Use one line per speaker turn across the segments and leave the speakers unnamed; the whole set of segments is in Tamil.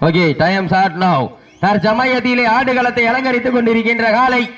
ஓகே டைம் ஸ்டார்ட் நவ் தற்சமயத்திலே ஆடுகளத்தை அலங்கரித்துக் கொண்டிருக்கின்ற காலை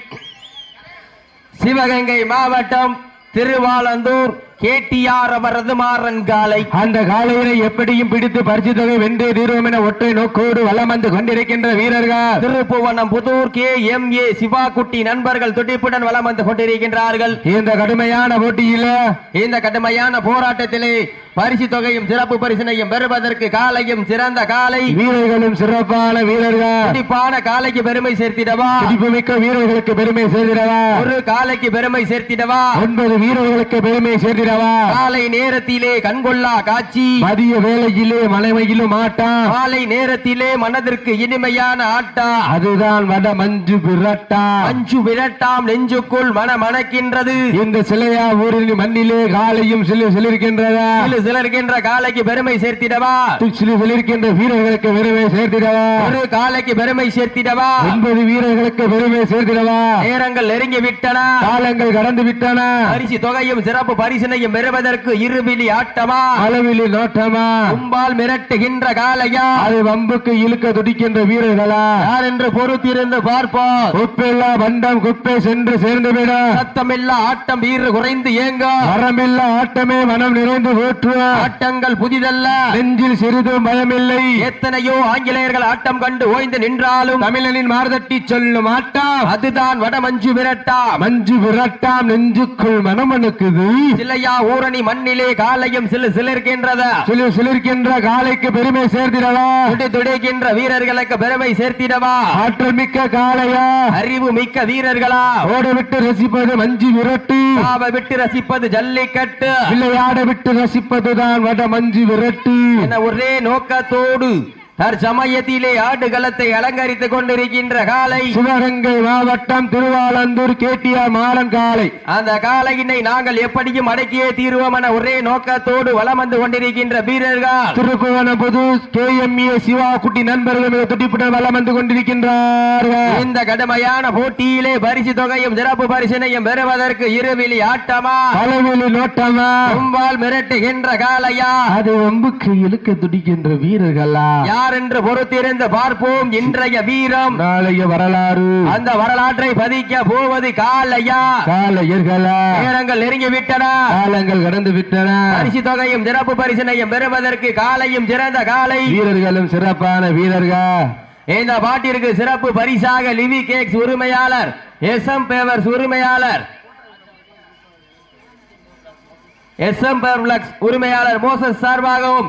சிவகங்கை மாவட்டம் திருவாலந்தூர். கேட்டியார் அவரது மாறன் காலை.
அந்த காலையினை எப்படியும் பிடித்து பரிசு தொகை வென்றே தீர்வோம் என ஒற்றை நோக்கோடு வலம் வந்து கொண்டிருக்கின்ற வீரர்கள்.
Thiruppuvanam Pudur K. M. A. Sivakutti நண்பர்கள் துடிப்புடன் வலம் வந்து கொண்டிருக்கின்றார்கள்.
இந்த கடுமையான போட்டியில
இந்த கடுமையான போராட்டத்திலே பரிசு தொகையும் சிறப்பு பரிசினையும் பெறுவதற்கு காலையும் சிறந்த காலை.
வீரர்களும் சிறப்பான வீரர்கள்.
துடிப்பான காலைக்கு பெருமை சேர்த்திடவா?
மிக்க வீரர்களுக்கு பெருமை சேர்த்திடவா?
ஒரு காலைக்கு பெருமை சேர்த்திடவா?
ஒன்பது வீரர்களுக்கு பெருமை சேர்த்திடவா
காலை நேரத்திலே கண்கொள்ளா காட்சி.
மதிய வேளையிலே மலைமையிலும் ஆட்டம்
காலை நேரத்திலே மனதிற்கு இனிமையான ஆட்டா.
அதுதான் வட மஞ்சு விரட்டா.
அஞ்சு விரட்டாம் நெஞ்சுக்குள் மன மணக்கின்றது.
இந்த சிலையா ஊரின் மண்ணிலே காலையும் சிலு சிலிருக்கின்றதா?
சிலு சிலர்கின்ற காலைக்கு பெருமை சேர்த்திடவா?
சிலு சிலிருக்கின்ற வீரர்களுக்கு பெருமை சேர்த்திடவா?
ஒரு காலைக்கு பெருமை சேர்த்திடவா?
ஒன்பது வீரர்களுக்கு பெருமை சேர்த்திடவா?
நேரங்கள் நெருங்கி விட்டன
காலங்கள் கடந்து விட்டன
பரிசு தொகையும் சிறப்பு பரிசினையும் பெறுவதற்கு இருவிழி ஆட்டமா?
அளவில் நோட்டமா?
கும்பால் மிரட்டுகின்ற காலையா
அது வம்புக்கு இழுக்க துடிக்கின்ற வீரர்களா?
யார் என்று பொறுத்திருந்து பார்ப்போம்.
குப்பைல்லா பண்டம் குப்பை சென்று சேர்ந்துவிடும்.
சத்தமில்லா ஆட்டம் வீறு குறைந்து ஏங்க
வரமில்லா ஆட்டமே மனம் நிறைந்து ஓற்றுவா
ஆட்டங்கள் புதிதல்ல.
நெஞ்சில் சிறிதும் பயமில்லை.
எத்தனையோ ஆங்கிலேயர்கள் ஆட்டம் கண்டு ஓய்ந்து நின்றாலும்
தமிழனின் மார்தட்டி சொல்லும் ஆட்டம்.
அதுதான் வடமஞ்சு விரட்டா
மஞ்சு விரட்டாம் நெஞ்சுக்குள் மனமனுக்குது
சில்லையா ஊரணி மண்ணிலே காலையும் சிலு சிலிர்க்கின்றத.
சிலு சிலிர்க்கின்ற காலைக்கு பெருமை சேர்த்திடவா?
துடி துடிக்கின்ற வீரர்களுக்கு பெருமை சேர்த்திடவா?
ஆற்றல் மிக்க காளையா?
அறிவு மிக்க வீரர்களா?
ஓட விட்டு ரசிப்பது மஞ்சு விரட்டு.
காவ விட்டு ரசிப்பது ஜல்லிக்கட்டு.
விளையாட விட்டு ரசிப்பதுதான் வட மஞ்சு விரட்டு.
என ஒரே நோக்கத்தோடு தற்சமயத்திலே ஆடுகளத்தை அலங்கரித்துக் கொண்டிருக்கின்ற காலை.
சிவகங்கை மாவட்டம் திருவாலந்தூர் கேட்டியார் மாறன்
அந்த காலையினை நாங்கள் எப்படியும் அடக்கியே தீர்வோம் என ஒரே நோக்கத்தோடு வலம் வந்து கொண்டிருக்கின்ற வீரர்கள்.
Thiruppuvanapudu K M A Siva Kutti நண்பர்கள் துடிப்புடன் வலம் வந்து கொண்டிருக்கின்றார்கள்.
இந்த கடுமையான போட்டியிலே பரிசு தொகையும் சிறப்பு பரிசினையும் பெறுவதற்கு இருவிழி ஆட்டமா?
அளவில் நோட்டமா?
கும்பால் மிரட்டுகின்ற காலையா?
அது வம்புக்கு இழுக்க துடிக்கின்ற வீரர்களா?
யார் என்று பொறுத்திருந்து பார்ப்போம் இன்றைய வீரம்.
நாளைய வரலாறு.
அந்த வரலாற்றை பதிக்க போவது காலையா?
காலையர்களா?
நேரங்கள் நெருங்கி விட்டன
காலங்கள் கடந்து விட்டன
பரிசு தொகையும் சிறப்பு பரிசினையும் பெறுவதற்கு காலையும் சிறந்த காலை.
வீரர்களும் சிறப்பான வீரர்கள்.
இந்த பாட்டிற்கு சிறப்பு பரிசாக லிவி கேக்ஸ் உரிமையாளர் எஸ் எம் பேவர்ஸ் உரிமையாளர் எஸ் எம் பேர்லக்ஸ் உரிமையாளர் மோசஸ் சார்பாகவும்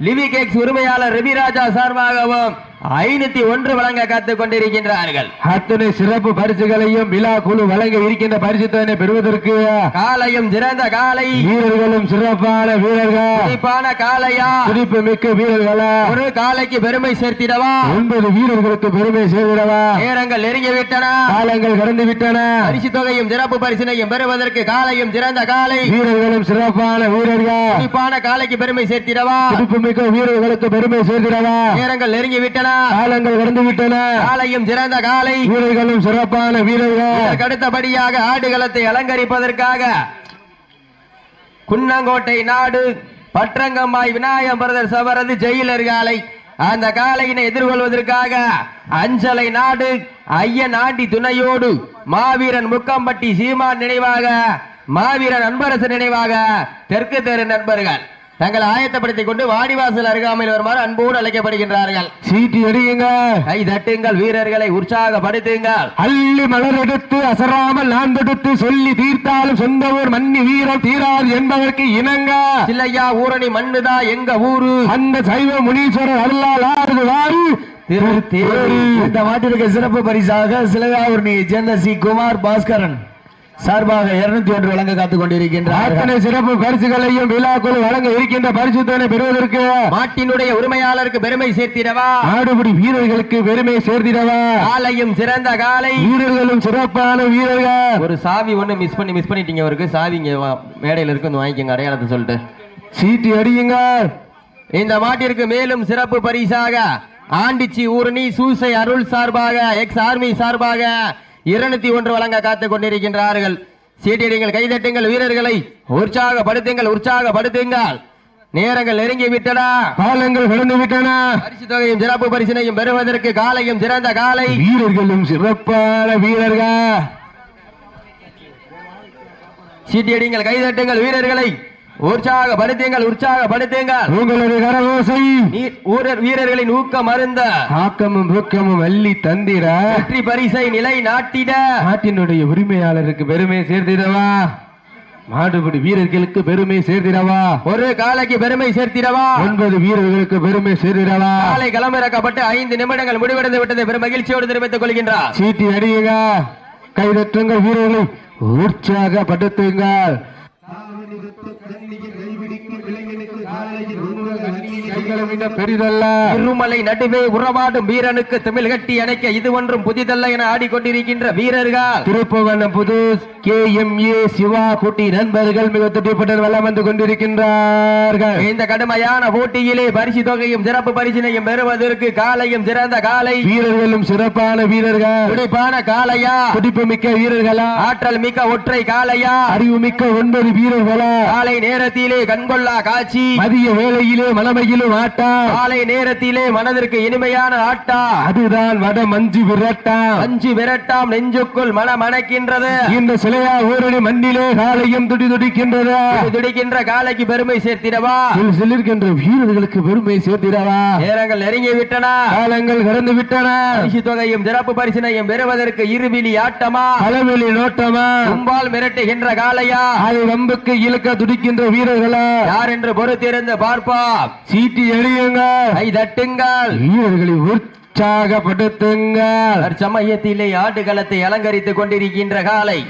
லிவி கேக்ஸ் உரிமையாளர் ரவிராஜா சார்பாகவும் ஐநூத்தி ஒன்று வழங்க காத்துக் கொண்டிருக்கின்றார்கள்.
அத்தனை சிறப்பு பரிசுகளையும் விழா குழு வழங்க இருக்கின்ற பரிசுத்தனை பெறுவதற்கு
காலையும் சிறந்த காலை.
வீரர்களும் சிறப்பான வீரர்கள்.
காலையா?
துடிப்பு மிக்க வீரர்களா?
ஒரு காலைக்கு பெருமை சேர்த்திடவா?
ஒன்பது வீரர்களுக்கு பெருமை சேர்விடவா
நேரங்கள் நெருங்கி விட்டன
காலங்கள் கடந்து விட்டன
பரிசு தொகையும் சிறப்பு பரிசினையும் பெறுவதற்கு காலையும் சிறந்த காலை.
வீரர்களும் சிறப்பான வீரர்கள்.
குறிப்பான காலைக்கு பெருமை சேர்த்திடவா?
துடிப்பு மிக்க வீரர்களுக்கு பெருமை சேர்த்திடவா?
நேரங்கள் நெருங்கி விட்டன
காலங்கள் கடந்து விட்டன.
காலையும் சிறந்த காலை.
வீரர்களும் சிறப்பான வீரர்கள்.
அடுத்தபடியாக ஆடுகளத்தை அலங்கரிப்பதற்காக குன்னங்கோட்டை நாடு பற்றங்கம்மாய் விநாயகம் பிரதர் சவரது ஜெயிலர் காலை. அந்த காலையினை எதிர்கொள்வதற்காக அஞ்சலை நாடு ஐயன் ஆண்டி துணையோடு மாவீரன் முக்கம்பட்டி சீமான் நினைவாக மாவீரன் அன்பரசு நினைவாக தெற்கு தெரு நண்பர்கள். தங்களை ஆயத்தப்படுத்திக் கொண்டு வாடிவாசல் அருகாமையில் வருமாறு அன்போடு அழைக்கப்படுகின்றார்கள்.
சீட்டி அடியுங்க.
கை தட்டுங்கள் வீரர்களை உற்சாகப்படுத்துங்கள்.
அள்ளி மலர் எடுத்து அசராமல் நான் தொடுத்து சொல்லி தீர்த்தாலும் சொந்த ஊர் மன்னி வீரம் தீராது என்பதற்கு இணங்க.
சில்லையா ஊரணி மண்ணுதா எங்க ஊரு?
அந்த சைவ முனீஸ்வரர் அருளால் ஆறுது வாரு. இந்த மாட்டிற்கு சிறப்பு பரிசாக சிலையாவூர்ணியை சேர்ந்த சி குமார் பாஸ்கரன். சார்பாக இருநூத்தி ஒன்று வழங்க காத்துக் கொண்டிருக்கின்றார் அத்தனை சிறப்பு பரிசுகளையும் விழாக்குழு வழங்க இருக்கின்ற பரிசுத்தனை பெறுவதற்கு
மாட்டினுடைய உரிமையாளருக்கு பெருமை சேர்த்திடவா?
ஆடுபடி வீரர்களுக்கு பெருமை சேர்த்திடவா?
காலையும் சிறந்த காலை.
வீரர்களும் சிறப்பான வீரர்கள்.
ஒரு சாவி ஒண்ணு மிஸ் பண்ணி மிஸ் பண்ணிட்டீங்க அவருக்கு. சாவி இங்க மேடையில இருக்கு வாங்கிக்கோங்க அடையாளத்தை சொல்லிட்டு.
சீட்டி அடியுங்க.
இந்த மாட்டிற்கு மேலும் சிறப்பு பரிசாக ஆண்டிச்சி ஊரணி சூசை அருள் சார்பாக எக்ஸ் ஆர்மி சார்பாக இருநூத்தி ஒன்று வழங்க காத்துக் கொண்டிருக்கின்றார்கள் சீட்டியடிங்கள் கைதட்டுங்கள் வீரர்களை. உற்சாகப்படுத்துங்கள் உற்சாகப்படுத்துங்கள். நேரங்கள் நெருங்கி விட்டன
காலங்கள் கடந்து விட்டன
பரிசு தொகையும் சிறப்பு பரிசினையும் பெறுவதற்கு காலையும் சிறந்த காலை.
வீரர்களும் சிறப்பான வீரர்கள்.
சீட்டியடிங்கள் கைதட்டுங்கள் வீரர்களை. உற்சாகப்படுத்துங்கள் உற்சாகப்படுத்துங்கள்.
உங்களது கரகோசை.
வீரர்களின் ஊக்கம் அருந்த.
ஆக்கமும் ஊக்கமும் அள்ளி தந்திர
வெற்றி பரிசை நிலை நாட்டிட.
நாட்டினுடைய உரிமையாளருக்கு பெருமை சேர்த்திடவா? மாடுபிடி வீரர்களுக்கு பெருமை சேர்த்திடவா?
ஒரு காலைக்கு பெருமை சேர்த்திடவா?
ஒன்பது வீரர்களுக்கு பெருமை சேர்த்திடவா?
காலை களமிறக்கப்பட்டு ஐந்து நிமிடங்கள் முடிவடைந்து விட்டதை பெரும் மகிழ்ச்சியோடு தெரிவித்துக் கொள்கின்றார்.
சீட்டி அடியுங்க. கைதட்டுங்கள் வீரர்களை. உற்சாகப்படுத்துங்கள். ¿Qué? பெரிதல்ல.
இருமலை நடுவே உறவாடும் வீரனுக்கு தமிழ் கட்டி அணைக்க இது ஒன்றும் புதிதல்ல என ஆடிக்கொண்டிருக்கின்ற வீரர்கள்.
திருப்பவனம் புது கே எம் ஏ சிவா குட்டி நண்பர்கள் மிக துட்டிப்பட்ட வளம் வந்து கொண்டிருக்கின்றார்கள்.
இந்த கடுமையான போட்டியிலே பரிசு தொகையும் சிறப்பு பரிசினையும் பெறுவதற்கு காலையும் சிறந்த காலை.
வீரர்களும் சிறப்பான வீரர்கள்.
துடிப்பான காளையா?
துடிப்பு மிக்க வீரர்களா?
ஆற்றல் மிக்க ஒற்றை காளையா?
அறிவு மிக்க ஒன்பது வீரர்களா?
காலை நேரத்திலே கண்கொள்ளா காட்சி.
மதிய வேளையிலே மலமையிலும் ஆட்டா.
காலை நேரத்திலே மனதிற்கு இனிமையான ஆட்டா.
அதுதான் வட மஞ்சு விரட்டா.
அஞ்சு விரட்டாம் நெஞ்சுக்குள் மனம் அணைக்கின்றது
இந்த சிலையா ஊரணி மண்ணிலே காலையும் துடி துடிக்கின்றது?
துடிக்கின்ற காலைக்கு பெருமை சேர்த்திடவா?
சில் சிலிர்கின்ற வீரர்களுக்கு பெருமை சேர்த்திடவா?
நேரங்கள் நெருங்கி விட்டன.
காலங்கள் கடந்து விட்டன.
பரிசு தொகையும் சிறப்பு பரிசினையும் பெறுவதற்கு இருவிழி ஆட்டமா?
களவெளி நோட்டமா?
கும்பால் மிரட்டுகின்ற காளையா?
அதை வம்புக்கு இழுக்க துடிக்கின்ற வீரர்களா?
யார் என்று பொறுத்திருந்து பார்ப்போம்.
சீட்டி எழியுங்க
கை தட்டுங்கள்.
வீரர்களை உற்சாகப்படுத்துங்கள்.
தற்சமயத்திலே ஆட்டுக்களத்தை அலங்கரித்துக் கொண்டிருக்கின்ற காலை.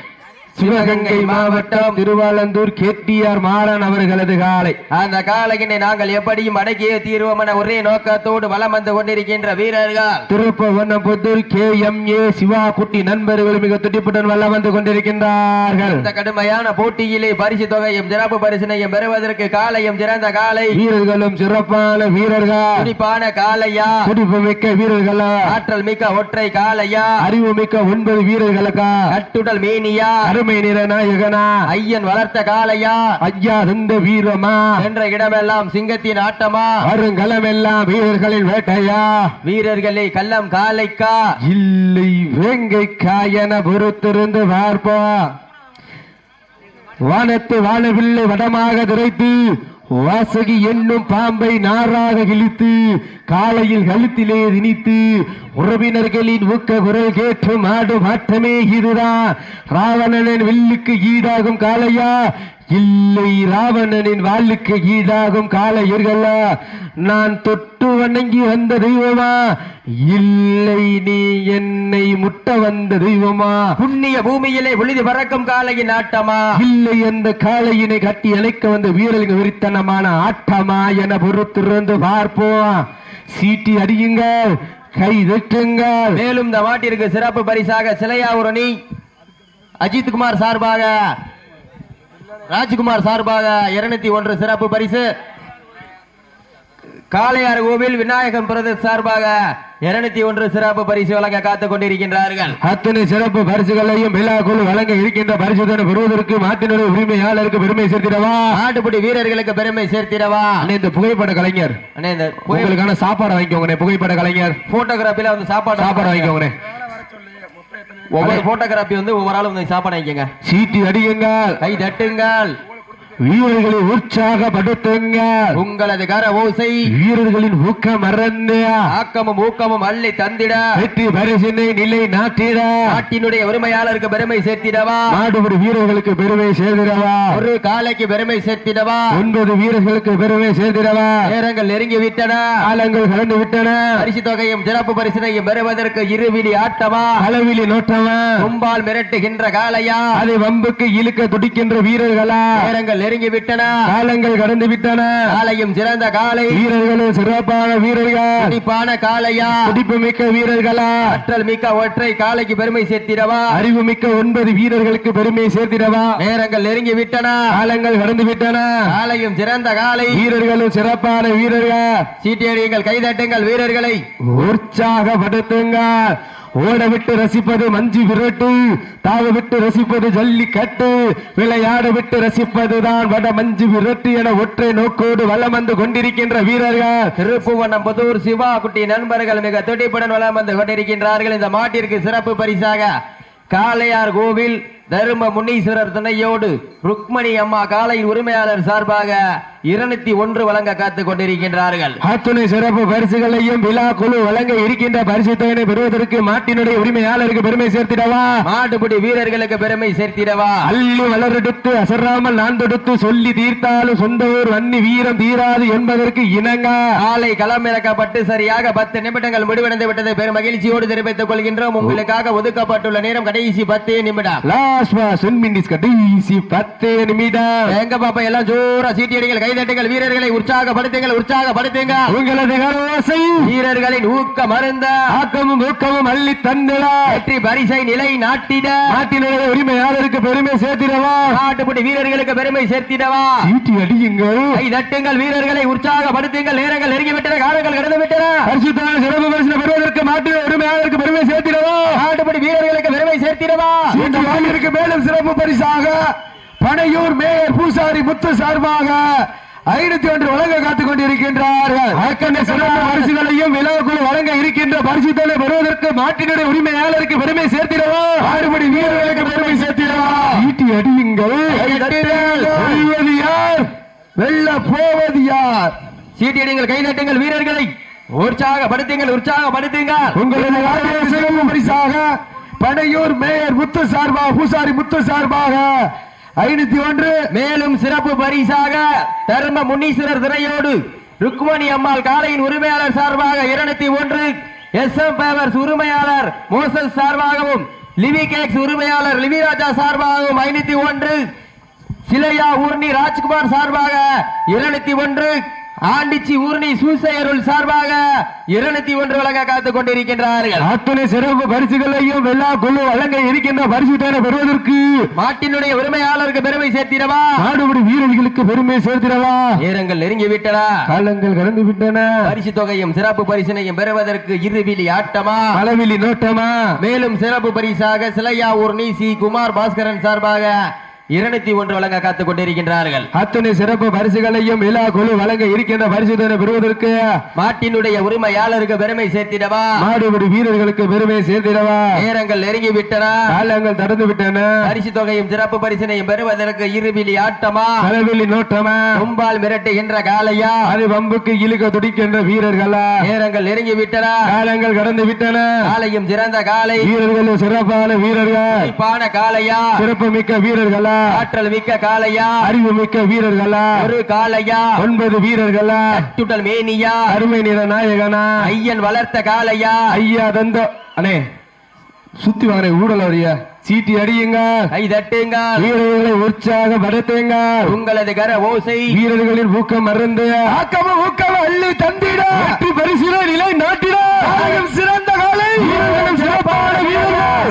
சிவகங்கை மாவட்டம் திருவாலந்தூர் கேடிஆர் மாறன் அவர்களது காலை.
அந்த காலையினை நாங்கள் எப்படியும் அடக்கியே தீர்வோம் என ஒரே நோக்கத்தோடு வலம் வந்து கொண்டிருக்கின்ற வீரர்கள்.
Thiruppavanaputhur K M A Siva Kutti நண்பர்கள் மிக துடிப்புடன் வல்ல வந்து கொண்டிருக்கின்றார்கள்.
இந்த கடுமையான போட்டியிலே பரிசு தொகையும் சிறப்பு பரிசினையும் பெறுவதற்கு காலையும் சிறந்த காலை.
வீரர்களும் சிறப்பான வீரர்கள்.
துடிப்பான காலையா?
துடிப்பு மிக்க வீரர்களா?
ஆற்றல் மிக்க ஒற்றை காலையா?
அறிவு மிக்க ஒன்பது வீரர்களுக்கா?
கட்டுடல் மேனியா?
அருமை நிற நாயகனா.
ஐயன் வளர்த்த காலையா
ஐயா தந்த வீரமா.
என்ற இடமெல்லாம் சிங்கத்தின் ஆட்டமா.
வருங்களமெல்லாம் வீரர்களின் வேட்டையா.
வீரர்களே கள்ளம் காலைக்கா
இல்லை வேங்கை காயன பொறுத்திருந்து பார்ப்போம் வானத்து வானவில்லை வடமாக திரைத்து. வாசகி என்னும் பாம்பை நாராக கிழித்து காலையில் கழுத்திலே திணித்து உறவினர்களின் ஊக்க குரல் கேட்டு மாடும் ஆட்டமே இதுதான் ராவணனின் வில்லுக்கு ஈடாகும் காளையா? இல்லை ராவணனின் வாளுக்கு ஈடாகும் காளையர்களா? நான் தொட்டு வணங்கி வந்த தெய்வமா? இல்லை நீ என்னை முட்ட வந்த தெய்வமா?
புண்ணிய பூமியிலே விழுதி பறக்கும் காலையின் ஆட்டமா?
இல்லை அந்த காளையினை கட்டி அழைக்க வந்த வீரர்கள் விரித்தனமான ஆட்டமா? என பொறுத்திருந்து பார்ப்போம். சீட்டி அடியுங்கள். கை வெட்டுங்கள்
மேலும் இந்த மாட்டிற்கு சிறப்பு பரிசாக சிலையாவுரணி உரணி அஜித்குமார் சார்பாக ராஜ்குமார் சார்பாக இருநூத்தி ஒன்று சிறப்பு பரிசு. காளையார் கோவில் விநாயகன் பிரதேஷ் சார்பாக இருநூத்தி ஒன்று சிறப்பு பரிசு வழங்க காத்துக் கொண்டிருக்கின்றார்கள்.
அத்தனை சிறப்பு பரிசுகளையும் விழாக்குழு வழங்க இருக்கின்ற பரிசுதனை பெறுவதற்கு மாட்டினுடைய உரிமையாளருக்கு பெருமை சேர்த்திடவா?
நாட்டுப்படி வீரர்களுக்கு பெருமை சேர்த்திடவா?
அண்ணே, இந்த புகைப்பட கலைஞர்.
அண்ணே இந்த
உங்களுக்கான சாப்பாடு வாங்கிக்கோங்க புகைப்பட கலைஞர்.
போட்டோகிராஃபில வந்து சாப்பாடு
சாப்பாடு வாங்கிக்கோங்க
ஒவ்வொரு போட்டோகிராஃபி வந்து ஒவ்வொரு ஆளும் சாப்பாடு வாங்கிக்கங்க.
சீட்டி அடியுங்கள்.
கை தட்டுங்கள்.
வீரர்களை உற்சாகப்படுத்துங்கள்
உங்களது கர ஓசை
வீரர்களின் ஊக்கம் மறந்து
ஆக்கமும் ஊக்கமும் அள்ளி தந்திட.
வெற்றி பரிசினை நிலை நாட்டிட.
நாட்டினுடைய உரிமையாளருக்கு பெருமை சேர்த்திடவா?
நாடுபடி வீரர்களுக்கு பெருமை சேர்த்திடவா
ஒரு காலைக்கு பெருமை சேர்த்திடவா?
ஒன்பது வீரர்களுக்கு பெருமை சேர்த்திடவா
நேரங்கள் நெருங்கி விட்டன.
காலங்கள் கடந்து விட்டன.
பரிசு தொகையும் சிறப்பு பரிசினையும் பெறுவதற்கு இருவிழி ஆட்டமா?
அளவிலி நோட்டமா?
கும்பால் மிரட்டுகின்ற காளையா?
அதை வம்புக்கு இழுக்க துடிக்கின்ற வீரர்களா?
நேரங்கள் நெருங்கி விட்டன
காலங்கள் கடந்து விட்டன
காலையும் சிறந்த காலை.
வீரர்களும் சிறப்பான வீரர்கள்?
துடிப்பான காளையா
துடிப்பு மிக்க வீரர்களா?
ஆற்றல் மிக்க ஒற்றை காலைக்கு பெருமை சேர்த்திடவா?
அறிவு மிக்க ஒன்பது வீரர்களுக்கு பெருமை சேர்த்திடவா?
நேரங்கள் நெருங்கி விட்டன
காலங்கள் கடந்து விட்டன
காலையும் சிறந்த காலை.
வீரர்களும் சிறப்பான வீரர்கள்?
சீட்டியடியுங்கள் கைதட்டுங்கள் வீரர்களை.
உற்சாகப்படுத்துங்கள். ஓடவிட்டு ரசிப்பது மஞ்சு விரட்டு தாவ விட்டு ரசிப்பது ஜல்லிக்கட்டு விளையாட விட்டு ரசிப்பதுதான் வட மஞ்சு விரட்டு என ஒற்றை நோக்கோடு வலம் வந்து கொண்டிருக்கின்ற வீரர்கள்.
திருப்புவனம்புதூர் சிவா குட்டி நண்பர்கள் மிக துடிப்புடன் வலம் வந்து கொண்டிருக்கின்றார்கள். இந்த மாட்டிற்கு சிறப்பு பரிசாக காளையார் கோவில் தரும முனீஸ்வரர் துணையோடு ருக்மணி அம்மா காலையின் உரிமையாளர் சார்பாக இருநூத்தி ஒன்று வழங்க காத்துக் கொண்டிருக்கின்றார்கள்.
அத்துணை சிறப்பு பரிசுகளையும் விழா குழு வழங்க இருக்கின்ற பரிசு தொகையை பெறுவதற்கு மாட்டினுடைய உரிமையாளருக்கு பெருமை சேர்த்திடவா?
மாட்டுப்பிடி வீரர்களுக்கு பெருமை சேர்த்திடவா?
அள்ளி வளரெடுத்து அசராமல் நான் தொடுத்து சொல்லி தீர்த்தாலும் சொந்த ஊர் வன்னி வீரம் தீராது என்பதற்கு இணங்க?
காலை களமிறக்கப்பட்டு சரியாக பத்து நிமிடங்கள் முடிவடைந்து விட்டதை பெரும் மகிழ்ச்சியோடு தெரிவித்துக் கொள்கின்றோம். உங்களுக்காக ஒதுக்கப்பட்டுள்ள நேரம் கடைசி பத்து நிமிடம்.
மினிட்ஸ் கடைசி பத்து நிமிடம்.
எங்க பாப்பா எல்லாம் ஜோரா சீட்டியடிகள் கைதட்டுங்கள் வீரர்களை உற்சாகப்படுத்துங்கள் உற்சாகப்படுத்துங்க.
உங்களது கரவாசை
வீரர்களின் ஊக்க மருந்த
ஆக்கமும் ஊக்கமும் அள்ளி தந்திடா
வெற்றி பரிசை நிலை நாட்டிட.
நாட்டினுடைய உரிமையாளருக்கு பெருமை சேர்த்திடவா.
நாட்டுப்படி வீரர்களுக்கு பெருமை சேர்த்திடவா.
சீட்டி அடியுங்கள்.
கை தட்டுங்கள் வீரர்களை உற்சாகப்படுத்துங்கள் நேரங்கள் நெருங்கிவிட்டன காலங்கள் கடந்து விட்டன
பரிசுத்தான சிறப்பு பரிசு பெறுவதற்கு மாட்டின உரிமையாளருக்கு பெருமை சேர்த்திடவா.
நாட்டுப்படி வீரர்களுக்கு பெருமை சேர்த்திடவா.
சீட்டு மேலும் சிறப்பு பரிசாக பனையூர் மேயர் பூசாரி முத்து சார்பாக ஐநூத்தி ஒன்று வழங்க காத்துக் கொண்டிருக்கின்றார்கள். சிறப்பு பரிசுகளையும் விழாக்குழு வழங்க இருக்கின்ற பரிசுத்தலை பெறுவதற்கு மாட்டினுடைய உரிமையாளருக்கு பெருமை சேர்த்திடவா? ஆறுபடி வீரர்களுக்கு பெருமை சேர்த்திடவா? ஈட்டி அடியுங்கள். யார்? வெல்ல போவது யார்?
சீட்டியடிங்கள் கை தட்டுங்கள் வீரர்களை. உற்சாகப்படுத்துங்கள் உற்சாகப்படுத்துங்கள்.
சிறப்பு பரிசாக பனையூர் மேயர் முத்து சார்பாக பூசாரி முத்து சார்பாக ஐநூத்தி ஒன்று.
மேலும் சிறப்பு பரிசாக தர்ம முன்னீஸ்வரர் திரையோடு ருக்மணி அம்மாள் காலையின் உரிமையாளர் சார்பாக இருநூத்தி ஒன்று. எஸ் எம் பேவர்ஸ் உரிமையாளர் மோசஸ் சார்பாகவும் லிவி கேக்ஸ் உரிமையாளர் லிவிராஜா சார்பாகவும் ஐநூத்தி ஒன்று. சிலையா ஊர்னி ராஜ்குமார் சார்பாக இருநூத்தி ஒன்று. ஆண்டிச்சி ஊர்னி சூசையருள் சார்பாக இருநூத்தி ஒன்று வழங்க காத்துக் கொண்டிருக்கின்றார்கள்.
அத்துணை சிறப்பு பரிசுகளையும் வெள்ளா குழு வழங்க இருக்கின்ற பரிசு தேனை பெறுவதற்கு
மாட்டினுடைய உரிமையாளருக்கு பெருமை சேர்த்திடவா?
நாடுபடி வீரர்களுக்கு பெருமை சேர்த்திடவா?
நேரங்கள் நெருங்கி விட்டன
காலங்கள் கடந்து விட்டன
பரிசு தொகையும் சிறப்பு பரிசினையும் பெறுவதற்கு இருவிழி ஆட்டமா?
அளவிலி நோட்டமா?
மேலும் சிறப்பு பரிசாக சிலையா ஊர்னி சி. குமார் பாஸ்கரன் சார்பாக இருநூத்தி ஒன்று வழங்க காத்துக் கொண்டிருக்கின்றார்கள்.
அத்துணை சிறப்பு பரிசுகளையும் விழா குழு வழங்க இருக்கின்ற பரிசு தேனை பெறுவதற்கு
மாட்டினுடைய உரிமையாளருக்கு பெருமை சேர்த்திடவா?
நாடுபடி வீரர்களுக்கு பெருமை சேர்த்திடவா?
நேரங்கள் நெருங்கி விட்டன
காலங்கள் கடந்து விட்டன
பரிசு தொகையும் சிறப்பு பரிசினையும் பெறுவதற்கு இருவிழி ஆட்டமா?
அளவிலி நோட்டமா?
கும்பால் மிரட்டுகின்ற காலையா
அது வம்புக்கு இழுக்க துடிக்கின்ற வீரர்களா?
நேரங்கள் நெருங்கி விட்டன
காலங்கள் கடந்து விட்டன
காலையும் சிறந்த காலை
வீரர்கள் சிறப்பான வீரர்கள்.
காலையா
சிறப்பு மிக்க வீரர்களா?
ஆற்றல் மிக்க காலையா
அறிவு மிக்க வீரர்களா?
ஒரு காலையா
ஒன்பது வீரர்களா?
சுடல் மேனியா?
அருமை நிற நாயகனா?
ஐயன் வளர்த்த காலையா
ஐயா தந்த அண்ணே சுத்தி வாங்க ஊடல் வரியா சீட்டி அடியுங்க.
கை தட்டுங்கள்
வீரர்களை உற்சாகப்படுத்துங்க
உங்களது கர ஓசை.
வீரர்களின் ஊக்கம் மறந்து ஆக்கமும் ஊக்கம் அள்ளி தந்திட. வெற்றி பரிசில நிலை நாட்டிட. சிறந்த காலை. வீரர்களும் சிறப்பான வீரர்கள்.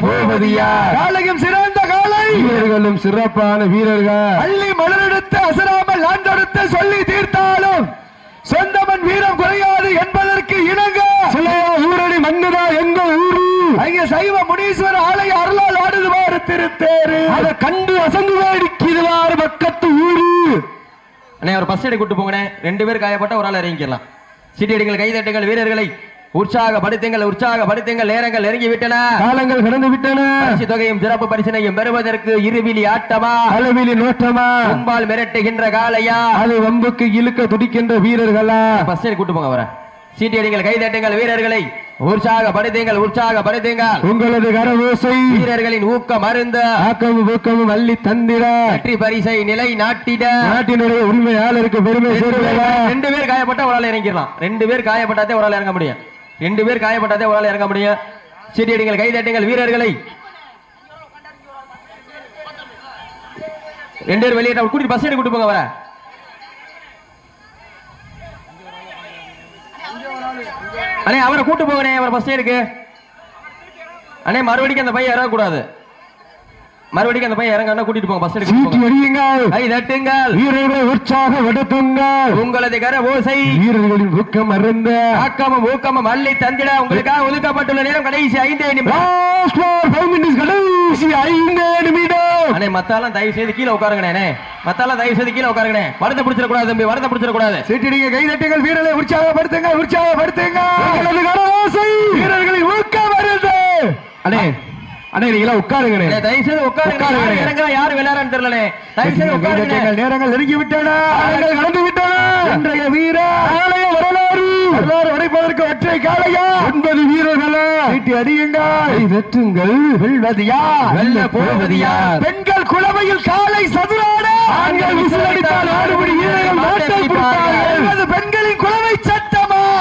போவது யார்? காலையும் சிறந்த காலை வீரர்களும் சிறப்பான வீரர்கள். அள்ளி மலரெடுத்து அசராமல் ஆண்டெடுத்து சொல்லி தீர்த்தாலும் சொந்தமன் வீரம் குறையாது என்பதற்கு இணங்க. சிலையா ஊரணி மண்ணுதா எங்க ஊரு? அங்க சைவ முனீஸ்வர ஆலய அருளால் ஆடுதுவாறு திருத்தேரு அதை கண்டு அசந்து வேடிக்குதுவாறு பக்கத்து ஊரு?
அண்ணே ஒரு பஸ் கூட்டு போங்கண்ணே. ரெண்டு பேர் காயப்பட்ட ஒரு ஆள் இறங்கிக்கலாம் சீட்டியடிங்கள் கைதட்டுங்கள் வீரர்களை உற்சாகப்படுத்துங்கள் உற்சாகப்படுத்துங்கள். நேரங்கள் நெருங்கி விட்டன
காலங்கள் கடந்து விட்டன
பரிசு தொகையும் சிறப்பு பரிசினையும் பெறுவதற்கு இருவிழி ஆட்டமா?
அளவிலி நோட்டமா?
கும்பால் மிரட்டுகின்ற காலையா
அது வம்புக்கு இழுக்க துடிக்கின்ற வீரர்களா?
பஸ் கூட்டு போங்க வர சீட்டியடிங்கள் கைதட்டுங்கள் வீரர்களை. உற்சாகப்படுத்துங்கள் உற்சாகப்படுத்துங்கள்.
உங்களது கரவோசை
வீரர்களின் ஊக்கம் அருந்த.
ஆக்கமும் ஊக்கமும் அள்ளி தந்திட.
வெற்றி பரிசை நிலை நாட்டிட.
நாட்டினுடைய உரிமையாளருக்கு பெருமை
ரெண்டு பேர் காயப்பட்ட ஒரு ஆள் இறங்கிடலாம். ரெண்டு பேர் காயப்பட்டாதே ஒரு ஆள் இறங்க முடியும். ரெண்டு பேர் காயப்பட்டாதே ஒரு இறங்க முடியும். சீட்டியடிங்கள் கைதட்டுங்கள் வீரர்களை. ரெண்டு பேர் வெளியிட்ட கூட்டிட்டு பஸ் கூட்டு போங்க வர அண்ணே அவரை கூட்டு போகணே அவர் பஸ் இருக்கு அண்ணே மறுபடியும் அந்த பையன் இறங்கக்கூடாது மறுபடியும் அந்த பையன் இறங்க கூட்டிட்டு போங்க பஸ் எடுக்க
அடியுங்கள்.
கை தட்டுங்கள்.
வீரர்களை உற்சாகப்படுத்துங்கள்
உங்களது கர ஓசை.
வீரர்களின் ஊக்கம் அருந்த.
ஆக்கமும் ஊக்கமும் அள்ளி தந்திட உங்களுக்காக ஒதுக்கப்பட்டுள்ள நேரம் கடைசி ஐந்தே நிமிடம்.
கடைசி ஐந்து நிமிடம்.
அண்ணே மத்தாலாம் தயவு செய்து கீழே உட்காருங்கண்ணே மத்தாலாம் தயவு செய்து கீழே உட்காருங்கண்ணே. வரத பிடிச்சிட கூடாது தம்பி வரத பிடிச்சிட கூடாது
சீட்டடிங்க கை தட்டுங்கள் வீரர்களை உற்சாகப்படுத்துங்க உற்சாகப்படுத்துங்க உங்களது கரவாசை வீரர்களின் ஊக்கம் அருந்த. அண்ணே உட்காருங்கண்ணே.
அண்ணே, தயவு செய்து உட்காருங்க
உட்காருங்க.
யாரு தெரியல தயவு செய்து உட்காருங்க
நேரங்கள் நேரங்கள் நெருங்கி விட்டன. நேரங்கள் கடந்து விட்டன. இன்றைய வீரர் நாளைய வரலாறு. வரலாறு உடைப்பதற்கு ஒற்றை காளையா? ஒன்பது வீரர்களா? சீட்டி அடியுங்கள் வெற்றுங்கள் வெல்வது யார்
வெல்ல போவது யார்?
பெண்கள் குளமையில் காலை சதுராட. ஆண்கள் விசிலடித்தால் ஆடுபடி வீரர்கள் நாட்டை பெண்களின் சத்தமா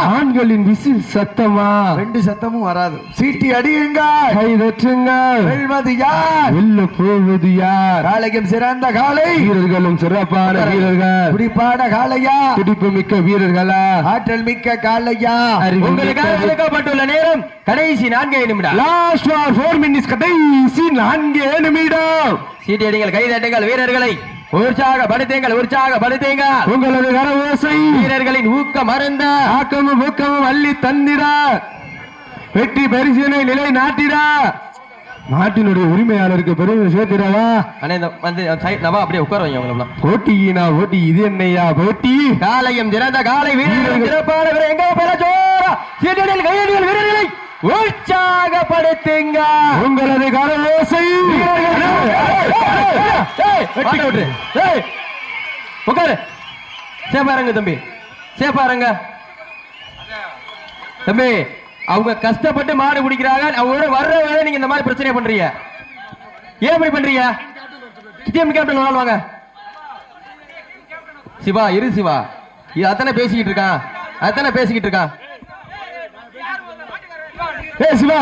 ஆண்களின் விசில் சத்தமா?
ரெண்டு சத்தமும் வராது. சீட்டி அடியுங்கள்.
கை வெற்றுங்கள்.
வெல்வது யார்?
வெல்ல போவது யார்?
காளையும் சிறந்த காளை.
வீரர்களும் சிறப்பான வீரர்கள்.
குடிப்பான காளையா?
துடிப்பு மிக்க வீரர்களா?
ஆற்றல் மிக்க
அறிவு
உங்களுக்காக ஒதுக்கப்பட்டுள்ள நேரம் கடைசி நான்கே நிமிடம்.
லாஸ்ட் ஃபார் ஃபோர் மினிட்ஸ் கடைசி நான்கு நிமிடம்.
சீட்டி அடிங்கள் கை தட்டுங்கள் வீரர்களை. உற்சாகப்படுத்துங்கள் உற்சாகப்படுத்துங்கள்
உங்களது கரவோசை
வீரர்களின் ஊக்கம் மருந்த
ஆக்கமும் ஊக்கமும் அள்ளி தந்திரா வெற்றி பரிசினை நிலை நாட்டிடா. நாட்டினுடைய உரிமையாளருக்கு பெருமை சேர்த்திடவா?
அப்படியே உட்கார வைங்க
போட்டியினா போட்டி இது என்னையா போட்டி?
காலையும் சிறந்த காலை வீரர்கள் சிறப்பான எங்க பேர ஜோரா கையடிகள் வீரர்களை. உற்சாகப்படுத்துங்க.
உங்களது கரவோசை
உட்காரு சேஃபா இருங்க தம்பி சேஃபா இருங்க தம்பி. அவங்க கஷ்டப்பட்டு மாடு பிடிக்கிறாங்க. அவங்களோட வர்ற வேலை நீங்க இந்த மாதிரி பிரச்சனை பண்றீங்க. ஏன் இப்படி பண்றீங்க? டிஎம் கேப்டன் ஒரு வாங்க. சிவா இரு சிவா. இது அத்தனை பேசிக்கிட்டு இருக்கான். அத்தனை பேசிக்கிட்டு இருக்கான்.
ஏ சிவா